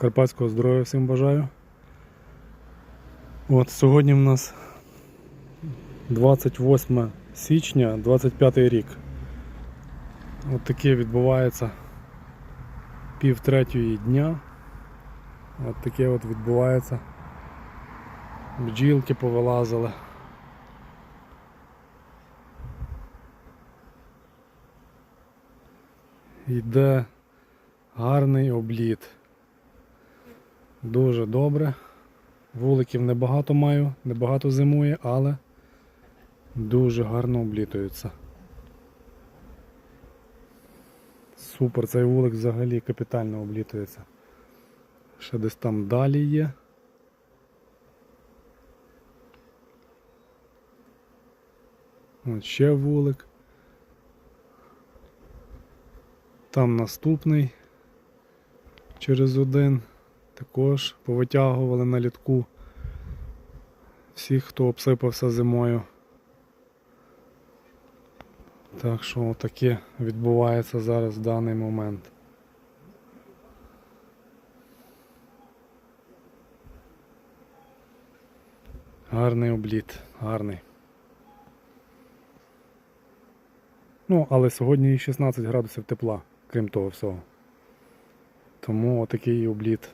Карпатського здоров'я всім бажаю. От сьогодні в нас 28 січня, 25 рік. От таке відбувається пів третьої дня. От таке от відбувається. Бджілки повилазили. Йде гарний обліт. Дуже добре. Вуликів небагато маю, небагато зимує, але дуже гарно облітуються. Супер, цей вулик взагалі капітально облітується. Ще десь там далі є. От ще вулик. Там наступний через один. Також повитягували на літку всіх, хто обсипався зимою. Так що таке відбувається зараз в даний момент. Гарний обліт, гарний. Ну, але сьогодні 16 градусів тепла, крім того всього. Тому отакий обліт